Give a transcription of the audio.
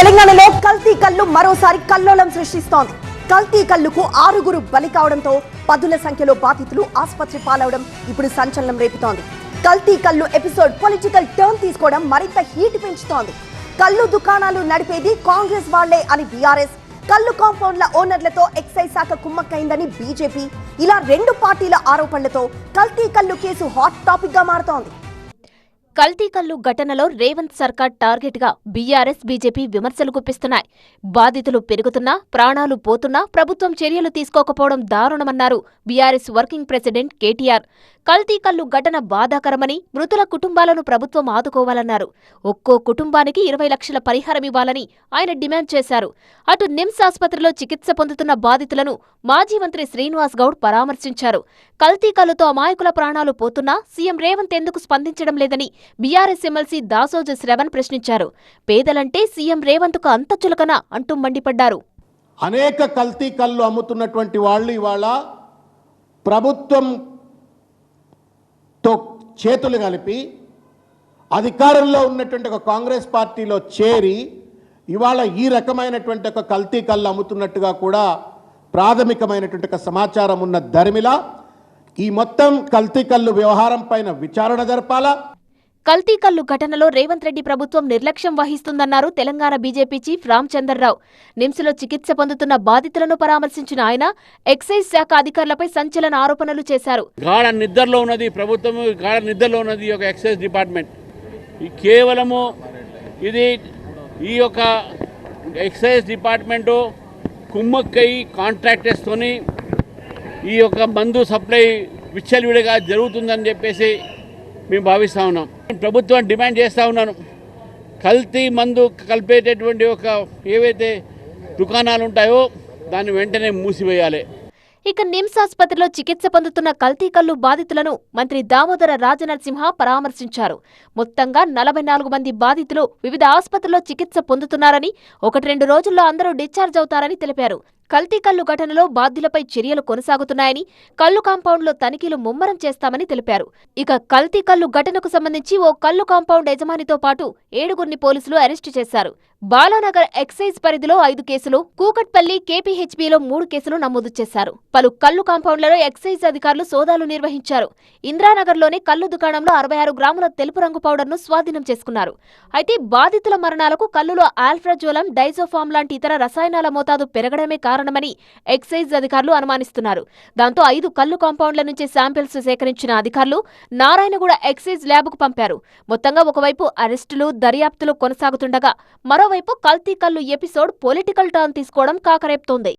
తెలంగాణలో కల్తీ కళ్ళు మరోసారి కల్లోలం సృష్టిస్తోంది. కల్తీ కళ్ళుకు ఆరుగురు బలి కావడంతో పదుల సంఖ్యలో బాధితులు ఆసుపత్రి పాలవడం ఇప్పుడు సంచలనం రేపుతోంది. కల్తీ కళ్ళు ఎపిసోడ్ పొలిటికల్ టర్న్ తీసుకోవడం మరింత హీట్ పెంచుతోంది. కళ్ళు దుకాణాలు నడిపేది కాంగ్రెస్ వాళ్ళే అని బీఆర్ఎస్. కల్లు కాంపౌండ్ల ఓనర్లతో ఎక్సైజ్ శాఖ కుమ్మక్కైందని బీజేపీ. ఇలా రెండు పార్టీల ఆరోపణలతో కల్తీ కల్లు కేసు హాట్ టాపిక్గా మారుతోంది. కల్తీకల్లు ఘటనలో రేవంత్ సర్కార్ టార్గెట్గా బీఆర్ఎస్ బీజేపీ విమర్శలు గుప్పిస్తున్నాయి. బాధితులు పెరుగుతున్నా ప్రాణాలు పోతున్నా ప్రభుత్వం చర్యలు తీసుకోకపోవడం దారుణమన్నారు బీఆర్ఎస్ వర్కింగ్ ప్రెసిడెంట్ కేటీఆర్. కల్తీకల్లు ఘటన బాధాకరమని మృతుల కుటుంబాలను ప్రభుత్వం ఆదుకోవాలన్నారు. ఒక్కో కుటుంబానికి ఇరవై లక్షల పరిహారం ఇవ్వాలని ఆయన డిమాండ్ చేశారు. అటు నిమ్స్ ఆసుపత్రిలో చికిత్స పొందుతున్న బాధితులను మాజీ మంత్రి శ్రీనివాస్ గౌడ్ పరామర్శించారు. కల్తీకల్లుతో అమాయకుల ప్రాణాలు పోతున్నా సీఎం రేవంత్ ఎందుకు స్పందించడం లేదని బీఆర్ఎస్ ఎమ్మెల్సీ దాసోజ శ్రవణ్ ప్రశ్నించారు. పేదలంటే సీఎం రేవంత్కు అంత చులకన అంటూ మండిపడ్డారు. అనేక కల్తీ కళ్ళు అమ్ముతున్నటువంటి వాళ్ళు ఇవాళ ప్రభుత్వంతో చేతులు కలిపి అధికారంలో ఉన్నటువంటి ఒక కాంగ్రెస్ పార్టీలో చేరి ఇవాళ ఈ రకమైనటువంటి ఒక కల్తీ కళ్ళు అమ్ముతున్నట్టుగా కూడా ప్రాథమికమైనటువంటి ఒక సమాచారం ఉన్న ధర్మిల ఈ మొత్తం కల్తీ కళ్ళు వ్యవహారం పైన విచారణ జరపాలా? కల్తీ కల్లు ఘటనలో రేవంత్ రెడ్డి ప్రభుత్వం నిర్లక్ష్యం వహిస్తుందన్నారు తెలంగాణ బీజేపీ చీఫ్ రామచందర్రావు. నిమ్స్లో చికిత్స పొందుతున్న బాధితులను పరామర్శించిన ఆయన ఎక్సైజ్ శాఖ అధికారులపై సంచలన ఆరోపణలు చేశారు. గాఢ నిద్రలో ఉన్నది ప్రభుత్వం గాఢ నిద్రలో ఉన్నది ఈ ఎక్సైజ్ డిపార్ట్మెంట్. కేవలము ఇది ఈ యొక్క ఎక్సైజ్ డిపార్ట్మెంటు కుమ్మక్కై కాంట్రాక్టర్స్తోని ఈ యొక్క మందు సప్లై విచ్చలవిడిగా జరుగుతుందని చెప్పేసి మేము భావిస్తూ ఉన్నాం. ప్రభుత్వం డిమాండ్ చేస్తూ ఉన్నాను. కల్తీ మందు కలిపేటటువంటి ఒక ఏవైతే దుకాణాలు ఉంటాయో దాన్ని వెంటనే మూసివేయాలి. ఇక నిమ్స్ ఆసుపత్రిలో చికిత్స పొందుతున్న కల్తీ కల్లు బాధితులను మంత్రి దామోదర రాజనరసింహ పరామర్శించారు. మొత్తంగా నలభై నాలుగు మంది బాధితులు వివిధ ఆసుపత్రుల్లో చికిత్స పొందుతున్నారని ఒకటి రెండు రోజుల్లో అందరూ డిశ్చార్జ్ అవుతారని తెలిపారు. కల్తీ కల్లు ఘటనలో బాధ్యులపై చర్యలు కొనసాగుతున్నాయని కల్లు కాంపౌండ్లో తనిఖీలు ముమ్మరం చేస్తామని తెలిపారు. ఇక కల్తీ కల్లు ఘటనకు సంబంధించి ఓ కల్లు కాంపౌండ్ యజమానితో పాటు ఏడుగురిని పోలీసులు అరెస్టు చేశారు. బాలానగర్ ఎక్సైజ్ పరిధిలో ఐదు కేసులు కూకట్పల్లి కేపీహెచ్బీలో మూడు కేసులు నమోదు చేశారు. పలు కల్లు కాంపౌండ్లలో ఎక్సైజ్ అధికారులు సోదాలు నిర్వహించారు. ఇంద్రానగర్లోని కల్లు దుకాణంలో అరవై ఆరు గ్రాముల తెలుపు రంగు పౌడర్ను స్వాధీనం చేసుకున్నారు. అయితే బాధితుల మరణాలకు కల్లులో ఆల్ఫ్రాజోలం డైజోఫామ్ లాంటి ఇతర రసాయనాల మోతాదు పెరగడమే కారణం కారణమని ఎక్సైజ్ అధికారులు అనుమానిస్తున్నారు. దాంతో ఐదు కళ్ళు కాంపౌండ్ల నుంచి శాంపిల్స్ సేకరించిన అధికారులు నారాయణగూడ ఎక్సైజ్ ల్యాబ్కు పంపారు. మొత్తంగా ఒకవైపు అరెస్టులు దర్యాప్తులు కొనసాగుతుండగా మరోవైపు కల్తీ కల్లు ఎపిసోడ్ పొలిటికల్ టర్న్ తీసుకోవడం కాకరేపుతోంది.